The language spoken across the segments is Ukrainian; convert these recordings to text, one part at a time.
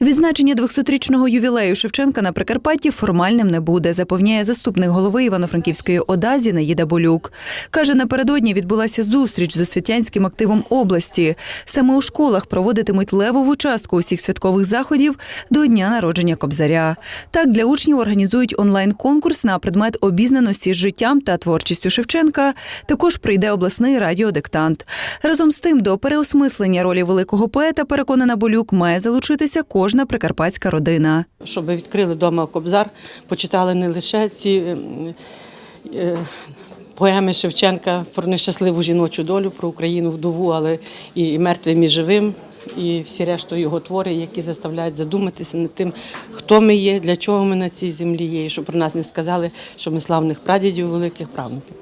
Відзначення 200-річного ювілею Шевченка на Прикарпатті формальним не буде, запевняє заступник голови Івано-Франківської ОДА Зінаїда Болюк. Каже, напередодні відбулася зустріч з освітянським активом області. Саме у школах проводитимуть левову частку усіх святкових заходів до дня народження Кобзаря. Так для учнів організують онлайн-конкурс на предмет обізнаності з життям та творчістю Шевченка. Також прийде обласний радіодиктант. Разом з тим, до переосмислення ролі великого поета, переконана Болюк, має залучитися кожна прикарпатська родина. щоб відкрили вдома Кобзар, почитали не лише ці е, е, поеми Шевченка про нещасливу жіночу долю, про Україну вдову, але і мертвим і живим, і всі решту його твори, які заставляють задуматися над тим, хто ми є, для чого ми на цій землі є, і щоб про нас не сказали, що ми славних прадідів, великих правнуків.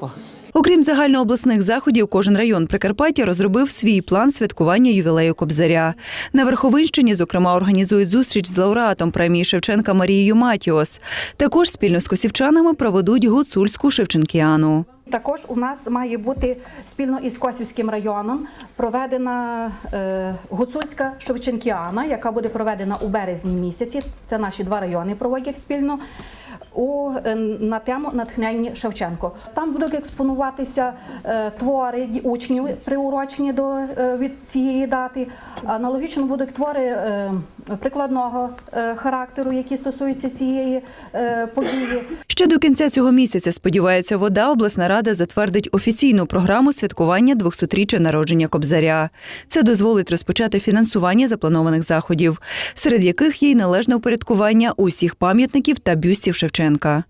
Окрім загальнообласних заходів, кожен район Прикарпаття розробив свій план святкування ювілею Кобзаря. На Верховинщині, зокрема, організують зустріч з лауреатом премії Шевченка Марією Матіос. Також спільно з косівчанами проведуть гуцульську шевченкіану. Також у нас має бути спільно із Косівським районом проведена е, гуцульська Шевченкіана, яка буде проведена у березні місяці. Це наші два райони проводять спільно. У, е, на тему натхненні Шевченко. Там будуть експонуватися е, твори учнів, приурочені до е, від цієї дати. Аналогічно будуть твори прикладного характеру, які стосуються цієї події. Ще до кінця цього місяця, сподівається, вода обласна рада затвердить офіційну програму святкування 200-річчя народження Кобзаря. Це дозволить розпочати фінансування запланованих заходів, серед яких є й належне упорядкування усіх пам'ятників та бюстів Шевченка.